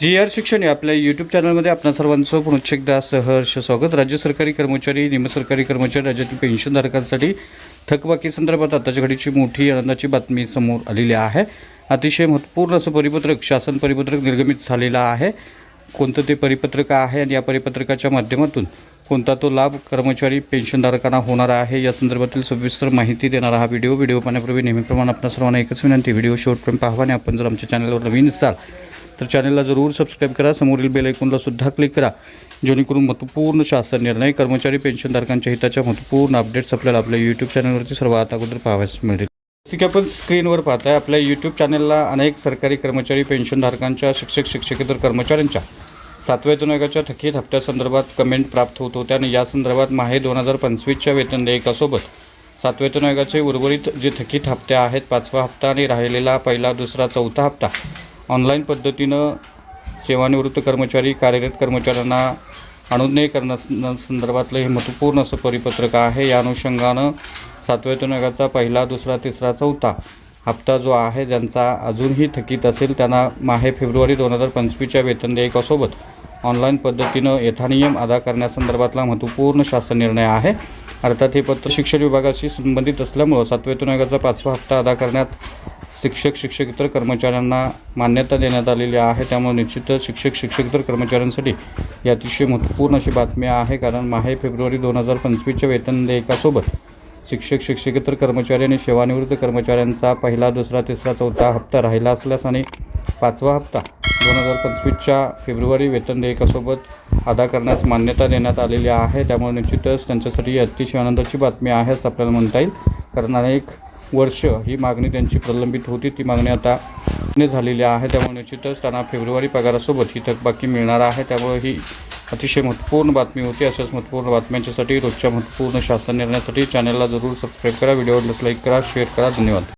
जी R शिक्षण या आपल्या यूट्यूब चॅनलमध्ये आपल्या सर्वांचं पुनश्च एकदा सहर्ष स्वागत. राज्य सरकारी कर्मचारी निमसरकारी कर्मचारी राज्यातील पेन्शनधारकांसाठी थकबाकी संदर्भात आताच्या घडीची मोठी आनंदाची बातमी समोर आलेली आहे. अतिशय महत्त्वपूर्ण असं परिपत्रक शासन परिपत्रक निर्गमित झालेलं आहे. कोणतं ते परिपत्रक आहे आणि या परिपत्रकाच्या माध्यमातून कोणता तो लाभ कर्मचारी पेन्शनधारकांना होणार आहे या संदर्भातील सविस्तर माहिती देणारा हा व्हिडिओ व्हिडिओ पाहण्यापूर्वी नेहमीप्रमाणे आपल्या सर्वांना एकच विनंती व्हिडिओ शेवटपर्यंत पाहावा आणि आपण जर आमच्या चॅनलवर नवीन असाल तर चॅनलला जरूर सबस्क्राईब करा. समोरील बेल ऐकूनला सुद्धा क्लिक करा. जेणेकरून महत्त्वपूर्ण शासन निर्णय कर्मचारी पेन्शनधारकांच्या हिताच्या महत्त्वपूर्ण अपडेट्स आपल्याला आपल्या यूट्यूब चॅनलवरती सर्वात अगोदर पाहावयास मिळतील. जसं की आपण स्क्रीनवर पाहताय आपल्या यूट्यूब चॅनलला अनेक सरकारी कर्मचारी पेन्शनधारकांच्या शिक्षक शिक्षकेतर कर्मचाऱ्यांच्या सातव्या वेतन थकीत हप्त्यासंदर्भात कमेंट प्राप्त होत होत्या आणि या संदर्भात माहे दोन हजार पंचवीसच्या वेतन देयकासोबत सातव्या वेतन आयोगाचे उर्वरित जे थकीत हप्ते आहेत पाचवा हप्ता आणि राहिलेला पहिला दुसरा चौथा हप्ता ऑनलाईन पद्धतीनं सेवानिवृत्त कर्मचारी कार्यरत कर्मचाऱ्यांना अनुज्ञेय करण्यासंदर्भातलं हे महत्त्वपूर्ण असं परिपत्रक आहे. या अनुषंगानं सातव्या वेतन पहिला दुसरा तिसरा चौथा हप्ता जो आहे ज्यांचा अजूनही थकीत असेल त्यांना माहे फेब्रुवारी दोन हजार पंचवीसच्या वेतन देयकासोबत ऑनलाईन पद्धतीनं यथानियम अदा करण्यासंदर्भातला महत्त्वपूर्ण शासन निर्णय आहे. अर्थात हे पत्र शिक्षण विभागाशी संबंधित असल्यामुळं सातव्या वेतन आयोगाचा पाचवा हप्ता अदा करण्यात शिक्षक शिक्षकेतर कर्मचाऱ्यांना मान्यता देण्यात आलेली आहे. त्यामुळे निश्चितच शिक्षक शिक्षकेतर कर्मचाऱ्यांसाठी ही अतिशय महत्त्वपूर्ण अशी बातमी आहे. कारण माहे फेब्रुवारी दोन हजार पंचवीसच्या वेतन देयकासोबत शिक्षक शिक्षकेतर कर्मचारी आणि सेवानिवृत्त कर्मचाऱ्यांचा पहिला दुसरा तिसरा चौथा हप्ता राहिला असल्यास आणि पाचवा हप्ता दोन हजार पंचवीसच्या फेब्रुवारी वेतन देयकासोबत अदा करण्यास मान्यता देण्यात आलेली आहे. त्यामुळे निश्चितच त्यांच्यासाठी अतिशय आनंदाची बातमी आहे असं आपल्याला म्हणता येईल. कारण अनेक वर्ष ही मागणी त्यांची प्रलंबित होती. ती मागणी आता झालेली आहे. त्यामुळे निश्चितच त्यांना फेब्रुवारी पगारासोबत ही थकबाकी मिळणार आहे. त्यामुळे ही अतिशय महत्त्वपूर्ण बातमी होती. अशाच महत्त्वपूर्ण बातम्यांच्यासाठी रोजच्या महत्त्वपूर्ण शासन निर्णयासाठी चॅनलला जरूर सबस्क्राईब करा. व्हिडिओवर लाईक करा. शेअर करा. धन्यवाद.